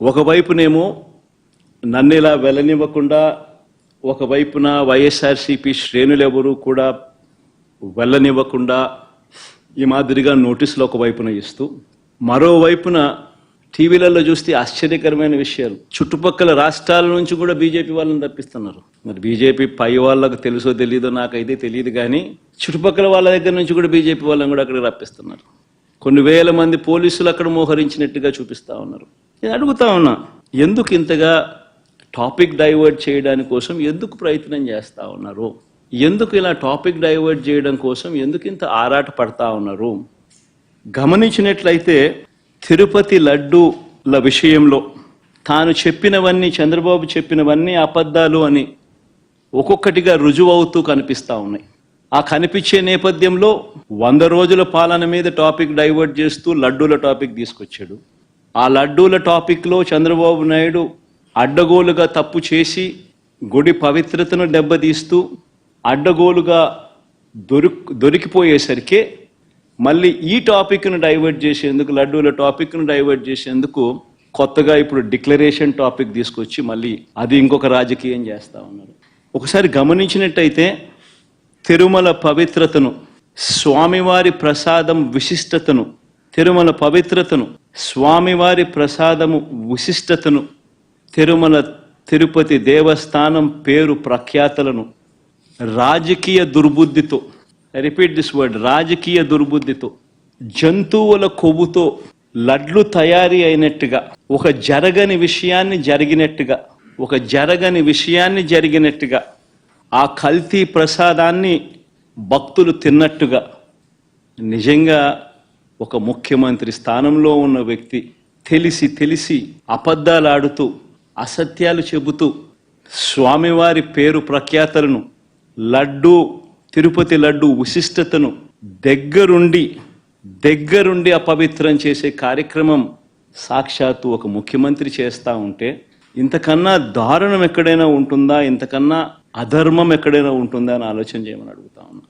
ఒకవైపునేమో నన్ను ఇలా వెళ్ళనివ్వకుండా ఒకవైపున వైఎస్ఆర్సీపీ శ్రేణులెవరూ కూడా వెళ్ళనివ్వకుండా ఈ మాదిరిగా నోటీసులు ఒకవైపున ఇస్తూ మరోవైపున టీవీలలో చూస్తే ఆశ్చర్యకరమైన విషయాలు. చుట్టుపక్కల రాష్ట్రాల నుంచి కూడా బీజేపీ వాళ్ళని తప్పిస్తున్నారు. మరి బీజేపీ పై వాళ్ళకు తెలుసో తెలియదో నాకైతే తెలియదు కానీ చుట్టుపక్కల వాళ్ళ దగ్గర నుంచి కూడా బీజేపీ వాళ్ళని కూడా అక్కడికి రప్పిస్తున్నారు. కొన్ని వేల మంది పోలీసులు అక్కడ మోహరించినట్టుగా చూపిస్తా ఉన్నారు. నేను అడుగుతా ఉన్నా ఎందుకు ఇంతగా టాపిక్ డైవర్ట్ చేయడానికి కోసం ఎందుకు ప్రయత్నం చేస్తూ ఉన్నారు? ఎందుకు ఇలా టాపిక్ డైవర్ట్ చేయడం కోసం ఎందుకు ఇంత ఆరాట పడతా ఉన్నారు? గమనించినట్లయితే తిరుపతి లడ్డూల విషయంలో తాను చెప్పినవన్నీ చంద్రబాబు చెప్పినవన్నీ అబద్ధాలు అని ఒక్కొక్కటిగా రుజువవుతూ కనిపిస్తూ ఉన్నాయి. ఆ కనిపించే నేపథ్యంలో వంద రోజుల పాలన మీద టాపిక్ డైవర్ట్ చేస్తూ లడ్డూల టాపిక్ తీసుకొచ్చాడు. ఆ లడ్డూల టాపిక్లో చంద్రబాబు నాయుడు అడ్డగోలుగా తప్పు చేసి గుడి పవిత్రతను దెబ్బతీస్తూ అడ్డగోలుగా దొరి దొరికిపోయేసరికి మళ్ళీ ఈ టాపిక్ను డైవర్ట్ చేసేందుకు లడ్డూల టాపిక్ను డైవర్ట్ చేసేందుకు కొత్తగా ఇప్పుడు డిక్లరేషన్ టాపిక్ తీసుకొచ్చి మళ్ళీ అది ఇంకొక రాజకీయం చేస్తూ ఉన్నారు. ఒకసారి గమనించినట్టయితే తిరుమల పవిత్రతను స్వామివారి ప్రసాదం విశిష్టతను తిరుమల పవిత్రతను స్వామివారి ప్రసాదము విశిష్టతను తిరుమల తిరుపతి దేవస్థానం పేరు ప్రఖ్యాతలను రాజకీయ దుర్బుద్ధితో రిపీట్ దిస్ వర్డ్ రాజకీయ దుర్బుద్ధితో జంతువుల కొవ్వుతో లడ్లు తయారీ అయినట్టుగా ఒక జరగని విషయాన్ని జరిగినట్టుగా ఒక జరగని విషయాన్ని జరిగినట్టుగా ఆ కల్తీ ప్రసాదాన్ని భక్తులు తిన్నట్టుగా నిజంగా ఒక ముఖ్యమంత్రి స్థానంలో ఉన్న వ్యక్తి తెలిసి తెలిసి అబద్ధాలాడుతూ అసత్యాలు చెబుతూ స్వామివారి పేరు ప్రఖ్యాతలను లడ్డు తిరుపతి లడ్డు విశిష్టతను దగ్గరుండి దగ్గరుండి అపవిత్రం చేసే కార్యక్రమం సాక్షాత్తు ఒక ముఖ్యమంత్రి చేస్తూ ఉంటే ఇంతకన్నా దారుణం ఎక్కడైనా ఉంటుందా? ఇంతకన్నా అధర్మం ఎక్కడైనా ఉంటుందా? అని ఆలోచన చేయమని అడుగుతా